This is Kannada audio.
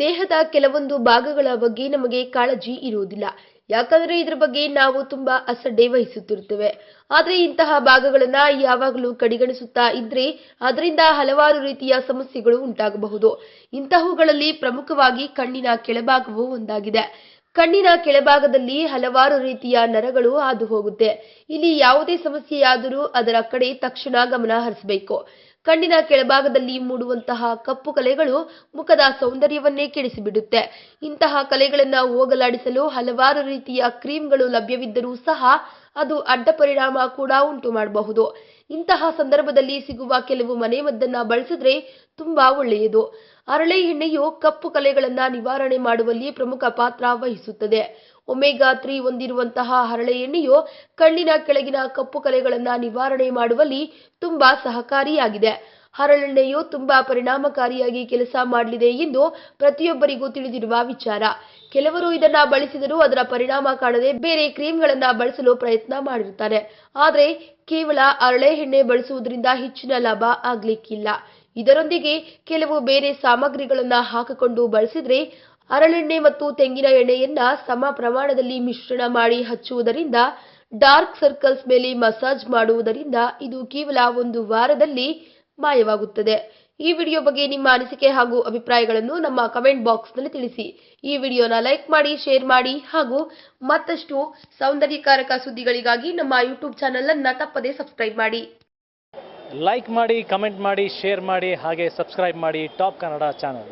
ದೇಹದ ಕೆಲವೊಂದು ಭಾಗಗಳ ಬಗ್ಗೆ ನಮಗೆ ಕಾಳಜಿ ಇರುವುದಿಲ್ಲ. ಯಾಕಂದ್ರೆ ಇದ್ರ ಬಗ್ಗೆ ನಾವು ತುಂಬಾ ಅಸಡ್ಡೆ ವಹಿಸುತ್ತಿರುತ್ತೇವೆ. ಆದ್ರೆ ಇಂತಹ ಭಾಗಗಳನ್ನ ಯಾವಾಗಲೂ ಕಡೆಗಣಿಸುತ್ತಾ ಇದ್ರೆ ಅದರಿಂದ ಹಲವಾರು ರೀತಿಯ ಸಮಸ್ಯೆಗಳು ಉಂಟಾಗಬಹುದು. ಇಂತಹವುಗಳಲ್ಲಿ ಪ್ರಮುಖವಾಗಿ ಕಣ್ಣಿನ ಕೆಳಭಾಗವು ಒಂದಾಗಿದೆ. ಕಣ್ಣಿನ ಕೆಳಭಾಗದಲ್ಲಿ ಹಲವಾರು ರೀತಿಯ ನರಗಳು ಹಾದು ಹೋಗುತ್ತೆ. ಇಲ್ಲಿ ಯಾವುದೇ ಸಮಸ್ಯೆಯಾದರೂ ಅದರ ಕಡೆ ತಕ್ಷಣ ಗಮನ ಹರಿಸಬೇಕು. ಕಣ್ಣಿನ ಕೆಳಭಾಗದಲ್ಲಿ ಮೂಡುವಂತಹ ಕಪ್ಪು ಕಲೆಗಳು ಮುಖದ ಸೌಂದರ್ಯವನ್ನೇ ಕೆಡಿಸಿಬಿಡುತ್ತೆ. ಇಂತಹ ಕಲೆಗಳನ್ನ ಹೋಗಲಾಡಿಸಲು ಹಲವಾರು ರೀತಿಯ ಕ್ರೀಮ್ಗಳು ಲಭ್ಯವಿದ್ದರೂ ಸಹ ಅದು ಅಡ್ಡ ಪರಿಣಾಮ ಕೂಡ ಉಂಟು ಮಾಡಬಹುದು. ಇಂತಹ ಸಂದರ್ಭದಲ್ಲಿ ಸಿಗುವ ಕೆಲವು ಮನೆಮದ್ದನ್ನ ಬಳಸಿದ್ರೆ ತುಂಬಾ ಒಳ್ಳೆಯದು. ಹರಳೆ ಎಣ್ಣೆಯು ಕಪ್ಪು ಕಲೆಗಳನ್ನ ನಿವಾರಣೆ ಮಾಡುವಲ್ಲಿ ಪ್ರಮುಖ ಪಾತ್ರ ವಹಿಸುತ್ತದೆ. ಒಮೆಗಾ ತ್ರೀ ಹೊಂದಿರುವಂತಹ ಹರಳೆ ಎಣ್ಣೆಯು ಕಣ್ಣಿನ ಕೆಳಗಿನ ಕಪ್ಪು ಕಲೆಗಳನ್ನ ನಿವಾರಣೆ ಮಾಡುವಲ್ಲಿ ತುಂಬಾ ಸಹಕಾರಿಯಾಗಿದೆ. ಹರಳೆಣ್ಣೆಯು ತುಂಬಾ ಪರಿಣಾಮಕಾರಿಯಾಗಿ ಕೆಲಸ ಮಾಡಲಿದೆ ಎಂದು ಪ್ರತಿಯೊಬ್ಬರಿಗೂ ತಿಳಿದಿರುವ ವಿಚಾರ. ಕೆಲವರು ಇದನ್ನ ಬಳಸಿದರೂ ಅದರ ಪರಿಣಾಮ ಕಾಣದೆ ಬೇರೆ ಕ್ರೀಮ್ಗಳನ್ನ ಬಳಸಲು ಪ್ರಯತ್ನ ಮಾಡಿರುತ್ತಾರೆ. ಆದರೆ ಕೇವಲ ಅರಳೆ ಎಣ್ಣೆ ಬಳಸುವುದರಿಂದ ಹೆಚ್ಚಿನ ಲಾಭ ಆಗ್ಲಿಕ್ಕಿಲ್ಲ. ಇದರೊಂದಿಗೆ ಕೆಲವು ಬೇರೆ ಸಾಮಗ್ರಿಗಳನ್ನ ಹಾಕಿಕೊಂಡು ಬಳಸಿದ್ರೆ ಅರಳೆಣ್ಣೆ ಮತ್ತು ತೆಂಗಿನ ಎಣ್ಣೆಯನ್ನ ಸಮ ಪ್ರಮಾಣದಲ್ಲಿ ಮಿಶ್ರಣ ಮಾಡಿ ಹಚ್ಚುವುದರಿಂದ ಡಾರ್ಕ್ ಸರ್ಕಲ್ಸ್ ಮೇಲೆ ಮಸಾಜ್ ಮಾಡುವುದರಿಂದ ಇದು ಕೇವಲ ಒಂದು ವಾರದಲ್ಲಿ ಮಾಯವಾಗುತ್ತದೆ. ಈ ವಿಡಿಯೋ ಬಗ್ಗೆ ನಿಮ್ಮ ಅನಿಸಿಕೆ ಹಾಗೂ ಅಭಿಪ್ರಾಯಗಳನ್ನು ನಮ್ಮ ಕಮೆಂಟ್ ಬಾಕ್ಸ್ನಲ್ಲಿ ತಿಳಿಸಿ. ಈ ವಿಡಿಯೋನ ಲೈಕ್ ಮಾಡಿ, ಶೇರ್ ಮಾಡಿ ಹಾಗೂ ಮತ್ತಷ್ಟು ಸೌಂದರ್ಯಕಾರಕ ಸುದ್ದಿಗಳಿಗಾಗಿ ನಮ್ಮ ಯೂಟ್ಯೂಬ್ ಚಾನೆಲ್ ಅನ್ನ ತಪ್ಪದೇ ಸಬ್ಸ್ಕ್ರೈಬ್ ಮಾಡಿ. ಲೈಕ್ ಮಾಡಿ, ಕಮೆಂಟ್ ಮಾಡಿ, ಶೇರ್ ಮಾಡಿ ಹಾಗೆ ಸಬ್ಸ್ಕ್ರೈಬ್ ಮಾಡಿ ಟಾಪ್ ಕನ್ನಡ ಚಾನಲ್.